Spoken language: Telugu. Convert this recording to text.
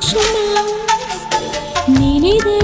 పక్షుల్లో నేనేదే